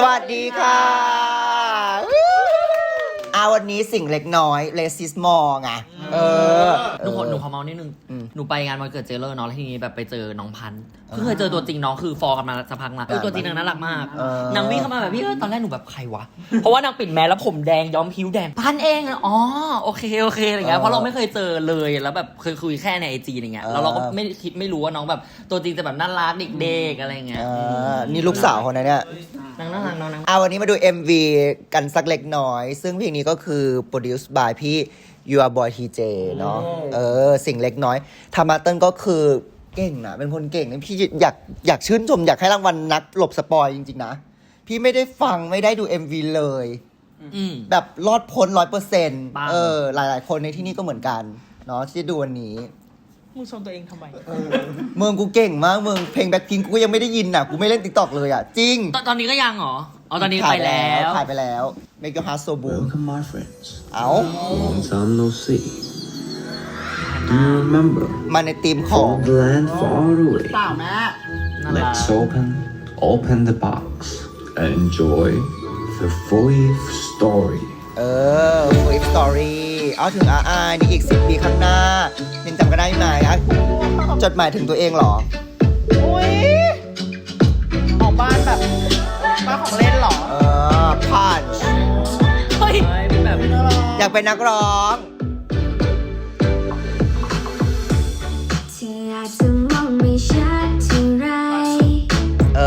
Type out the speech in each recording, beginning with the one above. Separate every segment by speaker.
Speaker 1: สวัสดีค่ะอาวันนี้สิ่งเล็กน้อยเลซิสมอไง เออ
Speaker 2: หนูขอหนูขอเมาส์นิดนึง
Speaker 1: อืม
Speaker 2: หนูไปงานวันเกิดเจเลอร์เนาะแล้วทีนี้แบบไปเจอน้องพันธุ์เพิ่งเคยเจอตัวจริงน้องคือฟอร์กันมาสักพักละคือตัวจริงนางน่ารักมาก
Speaker 1: เออ
Speaker 2: นางวิ่งเข้ามาแบบพี่เออตอนแรกหนูแบบใครวะ เพราะว่านางปิดแมสแล้วผมแดงย้อมผิวแดงพันธุ์เองอะอ๋อโอเคโอเคอะไรเงี้ยเพราะเราไม่เคยเจอเลยแล้วแบบเคยคุยแค่ในไอจีอะไรเงี้ยแล้วเราก็ไม่คิดไม่รู้ว่าน้องแบบตัวจริงจะแบบน่ารักเด็กๆอะไรเงี้ย
Speaker 1: อ่านี่ลูกสาวคนนั้นเนี่ย
Speaker 2: นางน่ารักเน้องนาง
Speaker 1: อาวันนี้มาดู MV กันสักเล็กน้อย ซึ่งเพลงนี้ก็คือ produced by พี่ You Are Boy TJ เนาะเออ สิ่งเล็กน้อยธรรมาเติ้ลก็คือเก่งนะเป็นคนเก่งนะพี่อยากอยากชื่นชมอยากให้รางวัลนักหลบสปอยจริง ๆ นะ พี่ไม่ได้ฟังไม่ได้ดู MV เลย
Speaker 2: อืม
Speaker 1: แบบรอดพ้นร้อยเปอร์เซ็นต์
Speaker 2: ปัง
Speaker 1: เออ หลาย ๆ คนในที่นี่ก็เหมือนกัน เนาะที่ดูวันนี้
Speaker 3: มึงชมตัวเองทำไม
Speaker 1: เมืองกูเก่งมากเมืองเพลงแบ็คพิงกูก็ยังไม่ได้ยินอะ กูไม่เล่นติ๊กต็อกเลยอะ จริง
Speaker 2: ตอนตอนนี้ก็ยังเหรอ อ๋อตอนนี้
Speaker 1: ถ่า
Speaker 2: ไป
Speaker 1: ย
Speaker 2: แล้ว
Speaker 1: ถ่ายไปแล้ว Make your heart so blue
Speaker 4: Welcome, my friends.
Speaker 1: เอา
Speaker 4: Long time no see. Do you remember
Speaker 1: มาในทีมของ
Speaker 4: all the land far away?
Speaker 3: เปล่าแม่
Speaker 2: น่ารัก
Speaker 4: Let's open, open the box and enjoy the Voive story.
Speaker 1: เออ Wave Story เอาถึงอาอานี่อีก10ปีข้างหน้ายังจำกันได้ไหมอะจดหมายถึงตัวเองเหรอ
Speaker 3: อุ้ อ
Speaker 1: Punch
Speaker 2: เฮ้ยเป็นแบบ
Speaker 1: อยากเป็นนักร้อง
Speaker 5: ที่อาจจะมองไม่ชัดเท่าไร
Speaker 1: เอ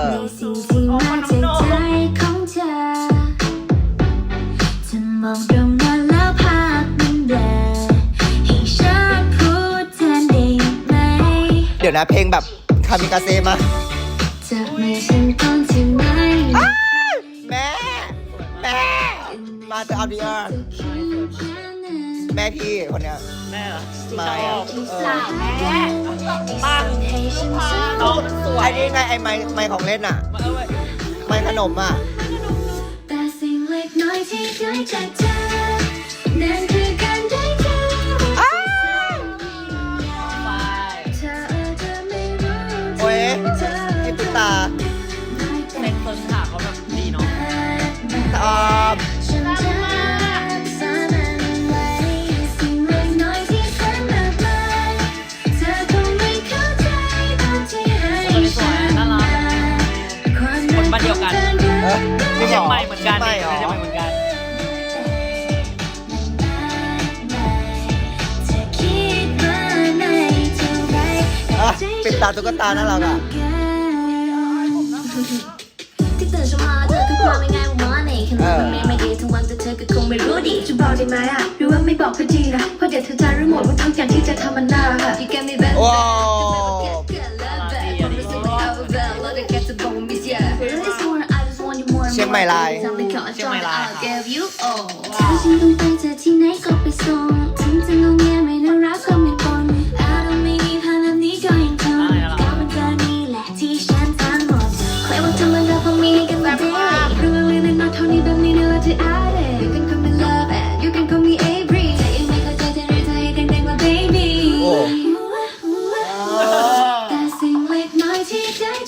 Speaker 1: อ
Speaker 5: ในสิ่งที่มาจากใจของเธอจะมองตรงนั้นแล้วภาพมันเบลอให้ฉันพูดแทนได้ไหม
Speaker 1: เดี๋ยวนะเพลงแบบคามิกาเซมาาเตอร์ออฟเดียร์
Speaker 5: คิดแค่นั้น
Speaker 1: แม่พี่คนเนี้ย
Speaker 2: แม่เหรอ
Speaker 1: มา
Speaker 5: ที่
Speaker 1: เอ
Speaker 5: สาวแม่ตั้งให้ฉันเจอ
Speaker 2: น้องสวย
Speaker 1: ไอ้นี่ไงไอ้ไม้ไม้ของเล่นอะไม้ขนมอะ
Speaker 5: แต่สิ่งเล็กน้อยที่ได้จากเธอนั่นคือการได้เจอว่าเธออาจจะไม่รู้
Speaker 1: โอ้ย
Speaker 5: เธอ
Speaker 1: จิปตา
Speaker 2: เซนเฟิร์นค่ะเขาแบบดีเนาะ
Speaker 1: ตอบ
Speaker 5: ฉันจะรักษามันไว้สิ่งเล็กน้อยนมากมาคงไม่เข้าใจตอนที่ให้ฉันมาค
Speaker 2: นบ้านเดียวกัน
Speaker 1: เออจริงเหร
Speaker 2: เชีย
Speaker 1: อง
Speaker 2: ใหม่เหมือนกัน
Speaker 1: เชียงใหม่เหรอ
Speaker 2: เชียงใหม่เหมือนกัน
Speaker 1: ปิดตาตุ๊กตาน่ารักะ
Speaker 5: ที่ตื่นเช้ามาเจอคื ของมันเองแค่นั้นมันไม่ไม่ดีทั้งวันแต่เธอก็คงไม่รู้ดี
Speaker 6: จะบอกได้ไหมอะหรือว่าไม่บอกก็ดีนะเพราะเดี๋ยวเธอจะรู้หมดว่าทุกอย่างที่จะทำมันน่าค่ะ
Speaker 5: You got me better
Speaker 1: ว้าวเชียงใหม่ลาย
Speaker 2: เชียงใหม่ลายค่ะ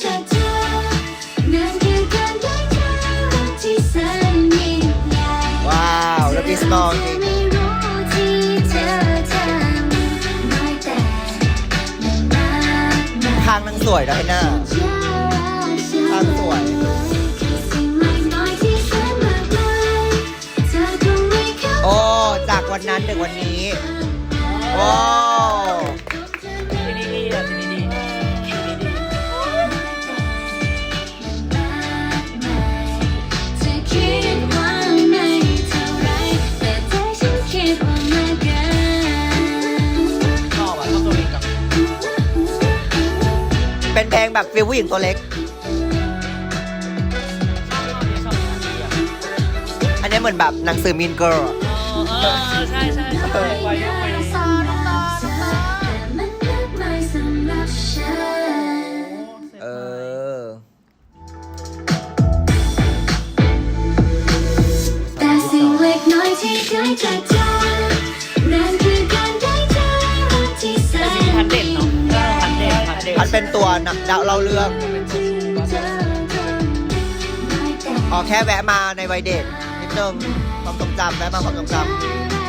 Speaker 5: จากเธอนั่นคือการได้เจอรักที่แสนยิ่งใหญ่
Speaker 1: ว้าวแล้วพี่สมองจริง
Speaker 5: ไม่รู้ที่เธอทำน้อยแต่มันมากมาย
Speaker 1: ทางสวยนะให้หน้า ภาพสวย
Speaker 5: น่ากมางไม่เข้า
Speaker 1: โอ้ จากวันนั้นถึงวันนี้ โอ้ พลงแบบฟิลผู้หญิงตัวเล็ก
Speaker 2: ชอบชอบดีอะ
Speaker 1: อันนี้เหมือนแบบหนังสือมีนเกิร์ล
Speaker 2: เออเออใช่ใช่ใช่ไปไปไป
Speaker 5: มันมากมายสำหรับฉัน
Speaker 1: เออ
Speaker 5: แต่สิ่ง เป็
Speaker 1: นตัวนักดาวเลือง
Speaker 5: ที่เธออ๋อแค่แวะมาในวัยเด็กนิดนึงความทรงจำแวะมาความทรงจำ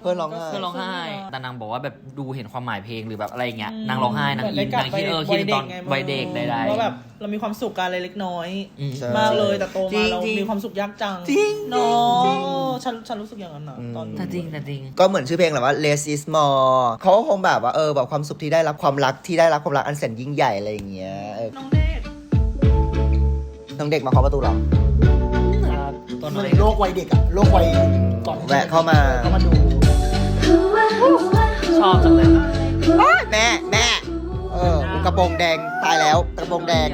Speaker 5: เพื่
Speaker 2: อนร้องไห้
Speaker 5: เพื่อนร้องไห้
Speaker 2: แต่นางบอกว่าแบบดูเห็นความหมายเพลงหรือแบบอะไรอย่างเงี้ยนางร้องไห้นาง
Speaker 3: เหมื
Speaker 2: อิน
Speaker 3: ได้กลั
Speaker 2: นาง
Speaker 3: บ
Speaker 2: คิดเออ
Speaker 3: ไป
Speaker 2: คิดถึงตอน
Speaker 3: ไง
Speaker 2: วัยเด็กใด
Speaker 3: ว่าแบบเรามีความสุขกันอะไรเล็กน้อย
Speaker 2: ๆอืม
Speaker 5: ใช่
Speaker 3: มากเลยแต่โต
Speaker 5: จริ
Speaker 3: มางเรา
Speaker 5: จริง
Speaker 3: มีความสุขยากจัง
Speaker 5: จริง
Speaker 3: เนาะ
Speaker 5: จริง
Speaker 3: ฉันฉันรู้สึกอย่างนั้นนะ
Speaker 5: อืม
Speaker 3: ตอนดู
Speaker 2: แต่จริงแต่จริง
Speaker 5: ก็เหมือนชื่อเพลงแหละว่า less is more เขาก็คงแบบว่าเออแบบความสุขที่ได้รับความรักที่ได้รับความรักอันแสนยิ่งใหญ่อะไรอย่างเงี้ยเออ
Speaker 3: น้องเด็ก
Speaker 5: น้องเด็กมาเคาะประตูเหรอ
Speaker 2: ตัว
Speaker 7: เห
Speaker 2: น้
Speaker 7: มื
Speaker 2: อ
Speaker 7: อยนโลกวัยเด็กอะโลกวัยก่อน
Speaker 5: แวะเข้ามา
Speaker 7: เข้ามาดู
Speaker 2: ชอบจังเลย
Speaker 5: แม่แม่เออกระโปรงแดงตายแล้วกระโปรงแดง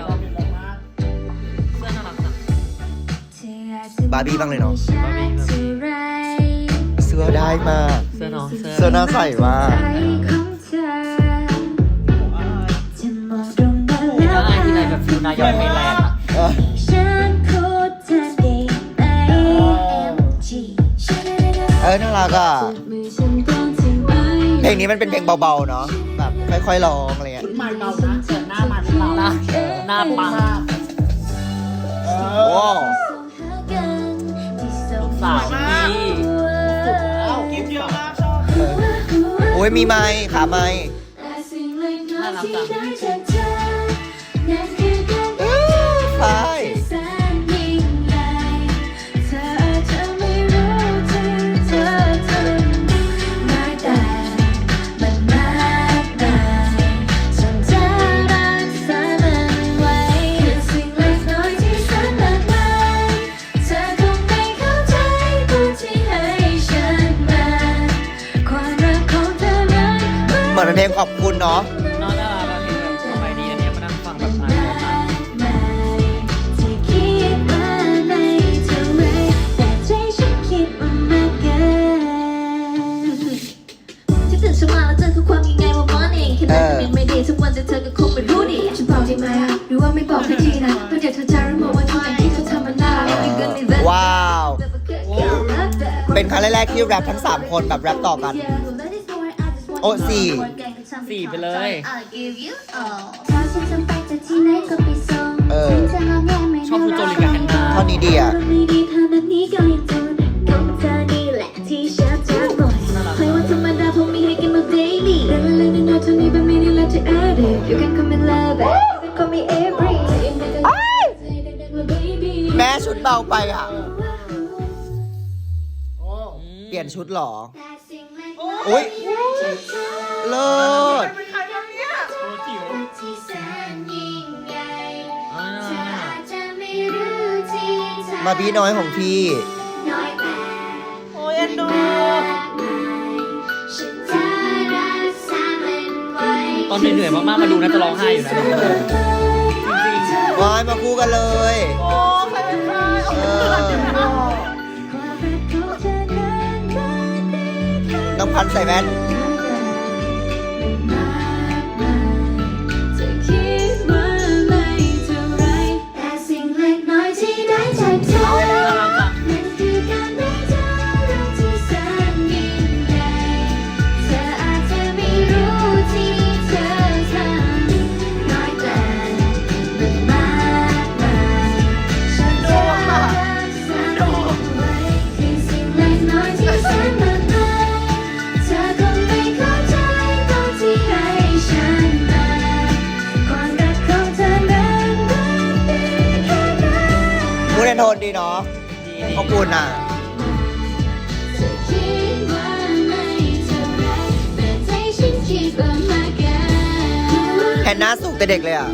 Speaker 2: เสื้อน่ารักจัง
Speaker 5: บาร์บี้บ้างเลยเนอะ
Speaker 2: บาร์บี้บาร์บี้
Speaker 5: เสื้อได้มาก
Speaker 2: เสื้อน้องเสื้อ
Speaker 5: เสื้อน่าใส่มาก
Speaker 2: แล้วไอ้ที่ไหนแบบฟิลนายกไทยแลนด์อะ
Speaker 5: เออเออน่ารักอะเพ ลงนี้มันเป็นเพลงเบาๆเนาะแบบค่อยๆร้องอะไรเงี้ย
Speaker 7: ไม้เบานะแต่หน้ามันเบา
Speaker 2: หน้าหน้าปัง
Speaker 5: ว้าว
Speaker 2: สาวดี
Speaker 3: กิฟเยอะมากชอบ
Speaker 5: โอ้ยมีไม้ขาไม้
Speaker 2: น่ารักจั
Speaker 5: ง ขอบคุณเนาะ
Speaker 2: น้องน่ารักแบบนี้แบบสมัยดีอันเนี้ยมานั่งฟังแบบอ่านแล้วอ่าน
Speaker 6: มายที่คิดว่าไม่เท่าไรแต่ใจฉันคิดว่ามากเกินที่ตื่นเช้ามาแล้วเจอคือความยังไงว่า morning แค่นั้นก็ยังไม่ดีทุกวันจะเธอก็คงไม่รู้ดิฉันบอกได้ไหมอะหรือว่าไม่บอกก็ดีนะเพราะเดี๋ยวเธอจะรู้หมดว่าทุกอย่างที่เธอทำมันน่ารักไม่เกินไม่เว้น
Speaker 5: ว้าว เป็นครั้งแรกๆที่แรปทั้ง 3 คนแบบแรปต่อกัน โอ้สี่
Speaker 2: สี่ไปเลย
Speaker 5: เออ
Speaker 2: ชอบฟูโจลิกับแฮนนา
Speaker 5: ท่อนนี้ดีอะ
Speaker 6: ไม่ดีเท่านั้นนี้ก็ยังทนก็เธอนี่แหละที่ฉันจะบ่นใครว่าธรรมดาเพราะมีให้กันมา daily เรื่องเล็กๆน้อยๆเท่านี้แบบไม่ได้แล้วจะ add it you can come and love it you can call me every
Speaker 5: แม่ชุดเบาไปอะ เปลี่ยนชุดเหรอ อุ๊ยเลิศ
Speaker 3: เป็นใครบ้างเนี่ย
Speaker 6: ที่แสนยิ่งใหญ่
Speaker 2: อ่า
Speaker 6: เธออาจจะไม่รู้ที่เธอ
Speaker 5: มาพี่น้อยของพี่
Speaker 6: น้อยแต่
Speaker 3: โอ้ยเอ็นดู
Speaker 6: ฉันจะรักษามันไว้
Speaker 2: ตอนเหนื่อยๆมากๆมาดูน่าจะร้องไห้อยู่นะจริง
Speaker 5: ว้ายมาคู่กันเลย
Speaker 3: โอ้ ใครเป็นใคร
Speaker 5: เออ
Speaker 6: ความรักขอ ต้อ
Speaker 5: งพันใส่แว่น
Speaker 6: ดแอ
Speaker 2: น
Speaker 5: โทนดีเนาะ
Speaker 2: ดี
Speaker 5: ขอบคุณอะ
Speaker 6: จะคิดว่าไม่เท่าไรแต่ใจฉันคิดว่ามากเกิน
Speaker 5: แฮนนาสูงแต่เด็กเลยอะ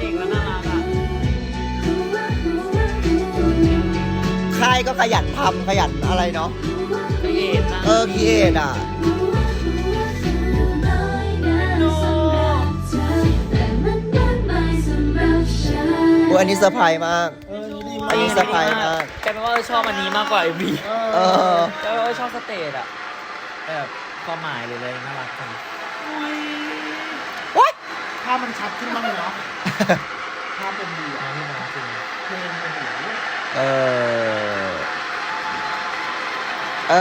Speaker 2: เด็กแล้วน่ารักอะ
Speaker 5: ค่ายก็ขยันทำขยันอะไรเนาะ
Speaker 2: ไม่เห็นนะ
Speaker 5: เออคีเอทอะ โอ้ยอันนี้เซอร์ไพรส์มาก
Speaker 7: เออดี
Speaker 5: อั
Speaker 7: มาน
Speaker 5: นี้
Speaker 7: ก
Speaker 5: เซอร์ไพรส์มาก
Speaker 2: กลายเป็นว่าชอบอันนี้มากกว่าเอ็มวี
Speaker 5: เออ
Speaker 2: กลายเป็นว่าชอบสเตจอะแบบความหมายเลยเลยน่ารักจัง
Speaker 7: ภาพมันชัดขึ้นบ้างเลยเนาะภาพเป็นดีอะ
Speaker 2: น้องนี่น่ารักจริง
Speaker 7: เพลงโอ้โห
Speaker 5: เออ เอ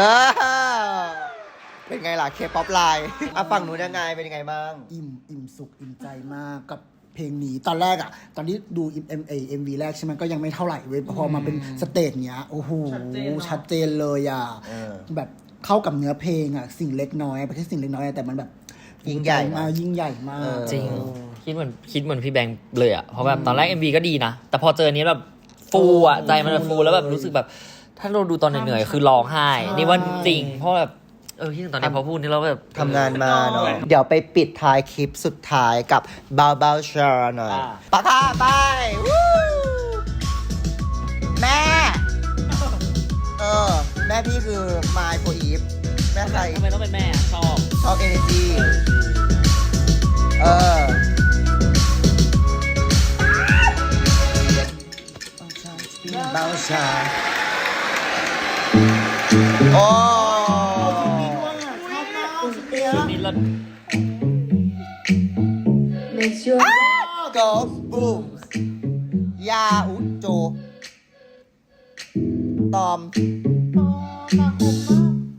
Speaker 5: อ
Speaker 1: เป็นไงล่ะเคป๊อปไลน์อะฝั่งหนูยังไงเป็นยังไงบ้าง
Speaker 7: อิ่มอิ่มสุขอิ่มใจมากกับ เพลงนี้ตอนแรกอะตอนที่ดูเอ็มเอ็มวีแรกใช่ไหมก็ยังไม่เท่าไหร่เว้ยพอมาเป็นสเตจเนี้ยโอ้โห
Speaker 3: ชัดเจนเนอะ
Speaker 7: ชัดเจนเลยอะ
Speaker 1: เออ
Speaker 7: แบบเข้ากับเนื้อเพลงอะสิ่งเล็กน้อยไม่ใช่สิ่งเล็กน้อยแต่มันแบบ
Speaker 1: ยิ่งใหญ่นะ
Speaker 7: มากยิ่งใหญ่มาก
Speaker 1: เออ
Speaker 2: จริง คิดเหมือนคิดเหมือนพี่แบงค์เลยอะเพราะแบบตอนแรก MV ก็ดีนะ แต่พอเจออนนี้แบบฟูอะใจมันแบบฟูแล้วแบบรู้สึกแบบ ถ้าเราดูตอนเหนื่อยๆคือร้องไห้นี่ว่าจริง เพราะแบบ เออที่ตอนนี้พอพูดนี่เราแบบ
Speaker 1: ทำงานมาเนาะเดี๋ยวไปปิดท้ายคลิปสุดท้ายกับเบาเบาชาหน่อย
Speaker 2: อ่า
Speaker 1: ปะท่าไปวู้แม่ เออ แม่พี่คือมายโ o อีฟแม่ใคร
Speaker 2: ทำไมต้องเป็นแม่ชอบ
Speaker 1: ชอบเอเนจีเออเบาชาโอ้
Speaker 2: นี่เรา
Speaker 6: Make sure
Speaker 1: โกบูมยาอุโจ ตอม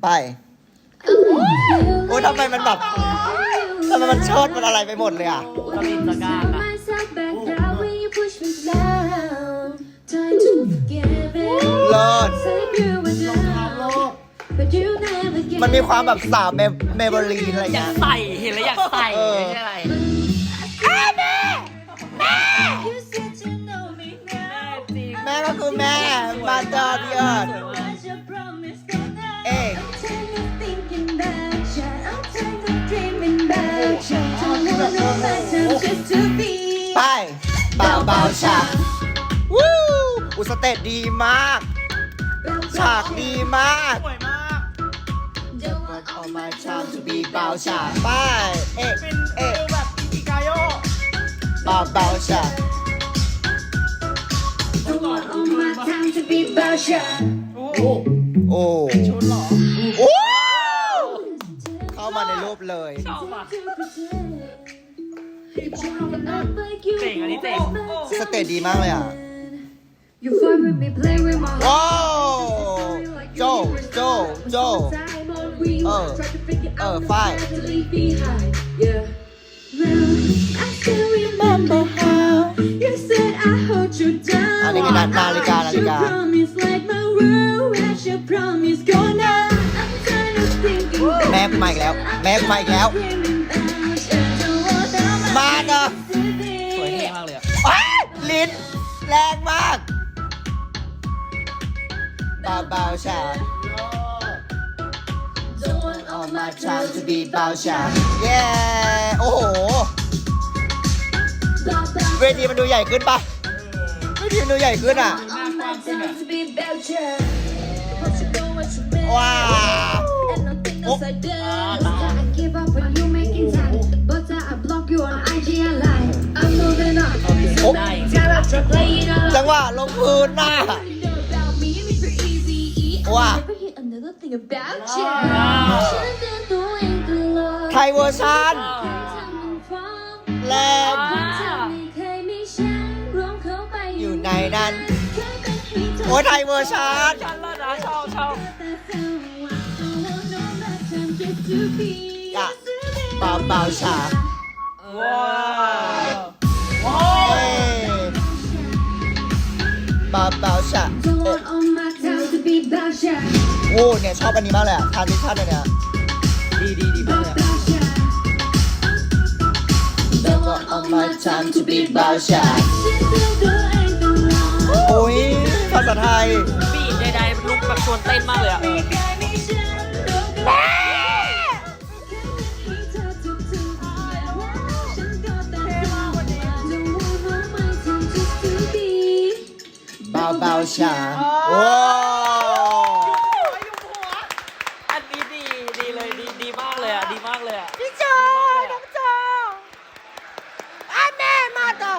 Speaker 1: ไปโอ้ยทำไมมันแบบทำไมมันเชิดมันอะไรไปหมดเลยอะ
Speaker 2: เรามีตะกร้านะ
Speaker 5: myself back down when you push me down. Trying to forgive it.
Speaker 1: เลิศ
Speaker 5: Said you were down, but you never gave
Speaker 1: มันมีความแบบสาวเมเมเบอรีนอะไร
Speaker 2: อยา
Speaker 1: เงี้
Speaker 2: ก
Speaker 1: ย
Speaker 2: ใส่เห็นแล้วอยากใส่
Speaker 1: เออ
Speaker 2: ไม่ใช่อะไร
Speaker 5: You said you know me now.
Speaker 1: แม่ก็คือแม่มาจอดีเอิร์ด
Speaker 5: What's your promise for now?
Speaker 1: Hey.
Speaker 5: I'm tired of thinking about you. I'm tired of dreaming about you. Don't want no my time just to be.
Speaker 1: ไปเบาเบาฉากวู้อุยสเตตดีมาก ฉากดีมาก
Speaker 3: สวยมา
Speaker 5: my time to be
Speaker 1: เบาฉากไปเอ๊ะ
Speaker 3: เป็นเอ
Speaker 1: เอ๊ะ
Speaker 3: วแบบอิกาโย
Speaker 1: เบาเบาฉาก
Speaker 5: Don't want all my time to be about you.
Speaker 3: โอ้
Speaker 1: โอ้
Speaker 3: ชุดเหรอ
Speaker 1: โอ้เข้ามาในรูปเลย
Speaker 2: ชอบอะ
Speaker 5: เก่งอันนี้เจ๋ง
Speaker 1: สเตตดีมากเลยอะ
Speaker 5: You fight with me, play with my heart.
Speaker 1: ว้าวโจโจโจ เออ เออฝ้าย
Speaker 5: Yeah. Well, I still remember how you said I hold you down.
Speaker 1: อันนี้คือนานาฬิกานาฬิกา
Speaker 5: Your promise like my world, as your promise go now. I'm tired of thinking back.
Speaker 1: แม่กูมาอีกแล้ว แม่กูมาอีกแล้ว มาเนอะ
Speaker 2: สวยเท่มากเลยอะ
Speaker 1: อ้ายลิ้นแรงมากเบาเบา time to be เบาฉากเย้ โอ้โห เวทีมันดูใหญ่ขึ้นปะเวทีมันดูใหญ่ขึ้นอ่ะ ว้าว
Speaker 5: Oh. I give up when you making time, but I block you on IG and line. I'm moving on. So
Speaker 1: Oh.
Speaker 5: many times I try playing
Speaker 1: จั
Speaker 5: along.
Speaker 1: งหวะลงพื้นน่ะ
Speaker 5: You know about
Speaker 1: ไทยเวอร์ชันแรงอยู่ในนั้นโอ้ยไทยเวอร์ชัน
Speaker 2: ชันแล้วนะชอบชอบ
Speaker 1: อะเบาเบาฉาก
Speaker 2: ว้าว
Speaker 1: เอ้ยเบาเบาฉากเอ๊ะโอ้เนี่ยชอบอันนี้มากเลยอะทานดิชั่นเลยเนี่ย
Speaker 2: ดีดีดี
Speaker 1: not my time to be เบาฉากโอ้ยภาษาไทย
Speaker 2: บีดใดๆลุกแบบชวนเต้นมากเลยอะ
Speaker 1: เบาเบาฉากโอ้
Speaker 2: อันนี้ดีดีเลยดีดีมากเลยอะดีมากเลยอะ
Speaker 1: พี่โจน้องโจอาแม่มาต่อ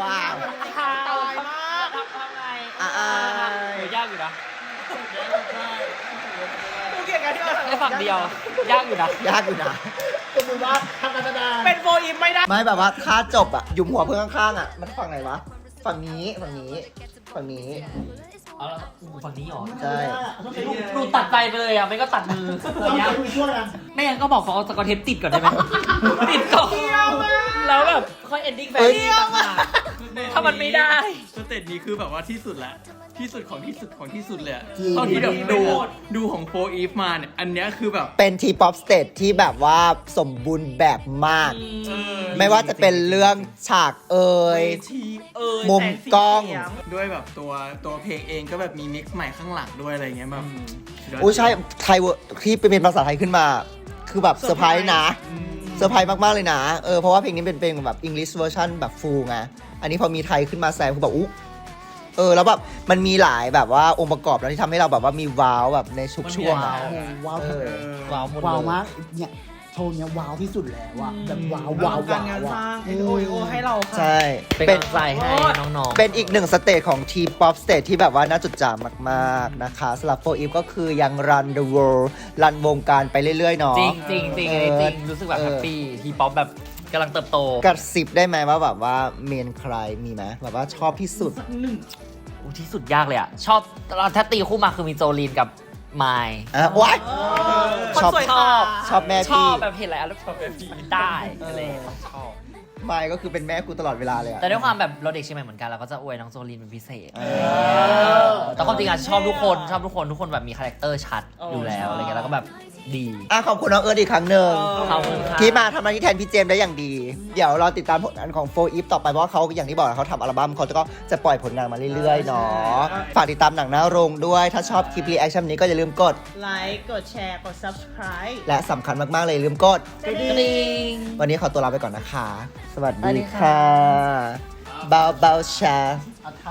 Speaker 1: ว้าว
Speaker 2: ตายมากทำทำไง
Speaker 1: อ่า
Speaker 2: เดี๋ยวยากอยู่นะ
Speaker 3: กูเก่งกันที่เออ
Speaker 2: แค่ฝั่งเดียว ยากอ ยู่นะ
Speaker 1: ยากอยู่นะ
Speaker 7: ก็มือว่าทำการแสดง
Speaker 3: เป็นโฟอีฟไม่ได้
Speaker 1: ไม่แบบว่าค่าจบอะหยุมหัวเพื่อนข้างๆอะมันฝั่งไหนวะ ฝั่งนี้ฝั่งนี้ฝั่งนี้
Speaker 2: เอาแล้วฝั่งนี้เหรอ
Speaker 1: ใช่
Speaker 2: หนูตัดใจไปเลยอะไม่ก็ตัดมือ
Speaker 7: เราไม่คุยช่วยกัน
Speaker 2: ไม่งั้นก็บอกเขาเอาสกอตเทปติดก่อนได้ไหมติดก่อนแล้วแบบค่อยเอนดิ้งแฟนนี่ต่างหากถ้ามันไม่ได้
Speaker 3: สเตจนี้คือแบบว่าที่สุดละ ที่สุดของที่สุดของที่สุดเลยอะ
Speaker 7: จริง
Speaker 3: เท่าที่แบบดูดูของโฟอีฟมาเนี่ย อันเนี้ยคือแบบ
Speaker 1: เป็นทีป๊อปสเตจที่แบบว่าสมบูรณ์แบบมาก
Speaker 3: เออ
Speaker 1: ไม่ว่าจะเป็นเรื่องฉากเอ่ย
Speaker 3: เวทีเอ่ย
Speaker 1: มุม
Speaker 3: แสสี
Speaker 1: กล้อง
Speaker 3: เสียด้วยแบบตัวตัวเพลงเองก็แบบมีมิกซ์ใหม่ข้างหลังด้วยอะไรเงี้ยแบบสุดยด
Speaker 1: อุ้ยใช่ไทยเวอร์ที่เป็นภาษาไทยขึ้นมา คือแบบเซอร์ไพรส์นะเซอร์ไพรส์มาก ๆ เลยนะ เออเพราะว่าเพลงนี้เป็นเพลงแบบ English version แบบ full ไงอันนี้พอมีไทยขึ้นมาแซมคือแบบอุ๊ เออแล้วแบบมันมีหลายแบบว่าองค์ประกอบแล้วที่ทำให้เราแบบว่ามีว้าวแบบในชุกช่วงอะ
Speaker 2: มันมี
Speaker 7: ว้าว
Speaker 1: เออ
Speaker 2: ว้าวหมดเลย
Speaker 7: ว้าวมากเนี่ยโชว์เนี้ยว้าวที่สุดแล้วอะแบบว้าวว้าว
Speaker 3: กา
Speaker 7: ว้าร
Speaker 3: งาน
Speaker 7: ว
Speaker 3: ส
Speaker 7: อะ
Speaker 3: ร้างเอ็นโอโอให้เราค่ะ
Speaker 1: ใช่
Speaker 2: เป็น
Speaker 1: เป็น
Speaker 2: กำลังใจให้น้องๆ
Speaker 1: เป็นอีกหนึ่งสเตจของทีป๊อปสเตจที่แบบว่าน่าจดจำมากๆนะคะสำหรับโฟอีฟก็คือยังรัน the world รันวงการไปเรื่อยๆเนาะ
Speaker 2: จริงจริงจริงอันนี้จริงรู้สึกแบบ
Speaker 1: เออ
Speaker 2: แฮปปี้ทีป๊อปแบบกำลังเติบโต
Speaker 1: กระสิบได้ไหมว่าแบบว่าเมนใครมีไหมแบบว่าชอบที่สุด
Speaker 2: อู้ที่สุดยากเลยอะ ชอบถ้าตีคู่มาคือมีโจลีนกับไมล์
Speaker 1: อะว้าย
Speaker 3: คน
Speaker 1: ชอบ
Speaker 3: สวย
Speaker 2: ช
Speaker 3: ค่ะ
Speaker 2: อบ
Speaker 1: ชอบแม่
Speaker 2: ช
Speaker 1: พี่
Speaker 2: อบแบบเห็นอะไรแล้วชอบแบบพี่ได้อะไรอย่างเงี้ยชอบ
Speaker 1: ไม่ก็คือเป็นแม่กูตลอดเวลาเลยอะ
Speaker 2: แต่ด้วยความแบบเราเด็กเชียงใหม่เหมือนกันเราก็จะอวยน้องโจลีนเป็นพิเศษ
Speaker 1: เอ
Speaker 2: แต่ความจริงอะชอบทุกคนชอบทุกคนทุกคนแบบมีคาแรคเตอร์ชัดอยู่แล้วอะไรเงี้ยแล้วก็แบบ ดี
Speaker 1: อะขอบคุณน้องเอิร์ธอีกครั้งหนึ่ง
Speaker 2: ขอบคุณครับ
Speaker 1: ที่มาทำหน้าที่แทนพี่เจมส์ได้อย่างดี เดี๋ยวเราติดตามผลงานของโฟอีฟต่อไปเพราะว่าเขาอย่างที่บอกเขาทำอัลบั้มเขาก็จะปล่อยผลงานมาเรื่อยๆเนาะฝากติดตามหนังหน้าโรงด้วย ถ้าชอบคลิปรีแอคชั่นนี้ก็อย่าลืมกด
Speaker 3: ไลค์ กดแชร์ กด subscribe
Speaker 1: และสำคัญมากๆเลยอย่าลืมกด
Speaker 2: กริ๊ง
Speaker 1: วันนี้ขอตัวลาไปก่อนนะคะ สวัส
Speaker 2: สวัส
Speaker 1: ดี
Speaker 2: ดี
Speaker 1: ค่ะ
Speaker 2: ค่ะ
Speaker 1: เบาเบาชา